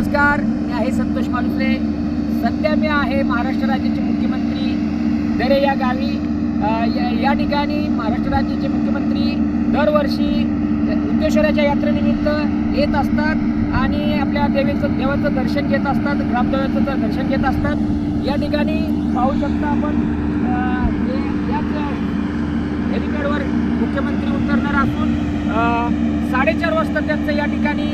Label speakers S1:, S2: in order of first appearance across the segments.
S1: नमस्कार मी आहे संतोष मालुसरे सध्या मी आहे महाराष्ट्र राज्याचे मुख्यमंत्री दरे या गावी. या- या ठिकाणी महाराष्ट्र राज्याचे मुख्यमंत्री दरवर्षी उद्देश्वराच्या यात्रेनिमित्त येत असतात आणि आपल्या देवीचं देवाचं दर्शन घेत असतात ग्रामदेवाचं दर्शन घेत असतात. या ठिकाणी पाहू शकता आपण याच हेलिपॅडवर मुख्यमंत्री उतरणार असून साडेचार वाजता त्यांचं या ठिकाणी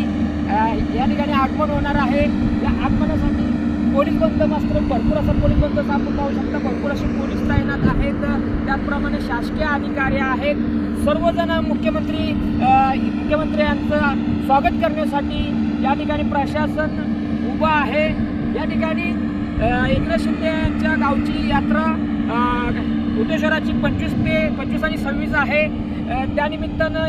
S1: या ठिकाणी आगमन होणार आहे. या आगमनासाठी पोलीस बंदोबस्त भरपूर असा पोलीस बंदोबस्त आपण पाहू शकता. भरपूर असे पोलीस तैनात आहेत. त्याचप्रमाणे शासकीय अधिकारी आहेत. सर्वजण मुख्यमंत्री मुख्यमंत्र्यांचं स्वागत करण्यासाठी या ठिकाणी प्रशासन उभं आहे. या ठिकाणी एकनाथ शिंदे यांच्या गावची यात्रा अ, उद्देश्वराची पंचवीस ते पंचवीस आणि सव्वीस आहे. त्यानिमित्तानं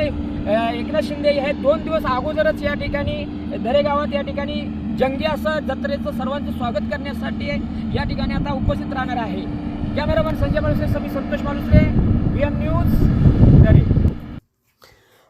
S1: एकनाथ शिंदे हे दोन दिवस अगोदरच या ठिकाणी दरेगावात या ठिकाणी जंगी असं जत्रेचं सर्वांचं स्वागत करण्यासाठी या ठिकाणी आता उपस्थित राहणार आहे. कॅमेरामॅन संजय मालुसरे समी Santosh Malusare V M news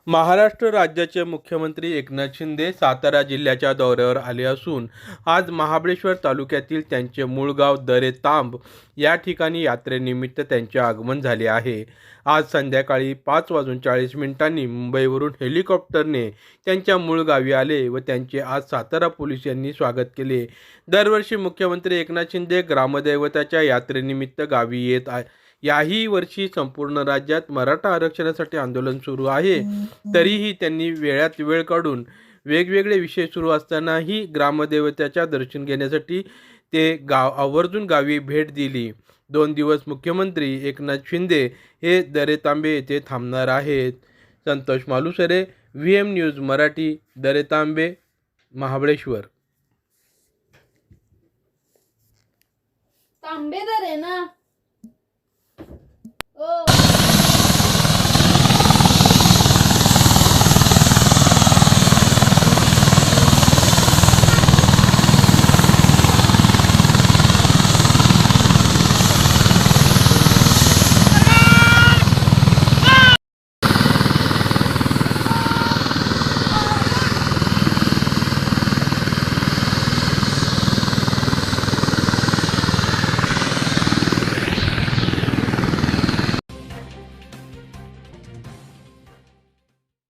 S2: Maharashtra राज्याचे मुख्यमंत्री एकनाथ शिंदे सातारा जिल्ह्याच्या दौऱ्यावर आले असून आज महाबळेश्वर तालुक्यातील त्यांचे मूळ गाव दरे तांब या ठिकाणी यात्रेनिमित्त त्यांचे आगमन झाले आहे. आज संध्याकाळी पाच वाजून चाळीस मिनिटांनी मुंबईवरून हेलिकॉप्टरने त्यांच्या मूळ गावी आले व त्यांचे आज सातारा पोलीस यांनी स्वागत केले. दरवर्षी मुख्यमंत्री एकनाथ शिंदे ग्रामदैवताच्या यात्रेनिमित्त गावी येत आहे याही वर्षी संपूर्ण राज्यात मराठा आरक्षणासाठी आंदोलन सुरू आहे. तरीही त्यांनी वेळात वेळ काढून वेगवेगळे विषय सुरू असतानाही ग्रामदेवतेच्या दर्शन घेण्यासाठी ते गाव आवर्जून गावी भेट दिली. दोन दिवस मुख्यमंत्री एकनाथ शिंदे हे दरे तांबे येथे थांबणार आहेत. Santosh Malusare V M news Marathi Dare Tambe Mahabaleshwar
S3: तांबे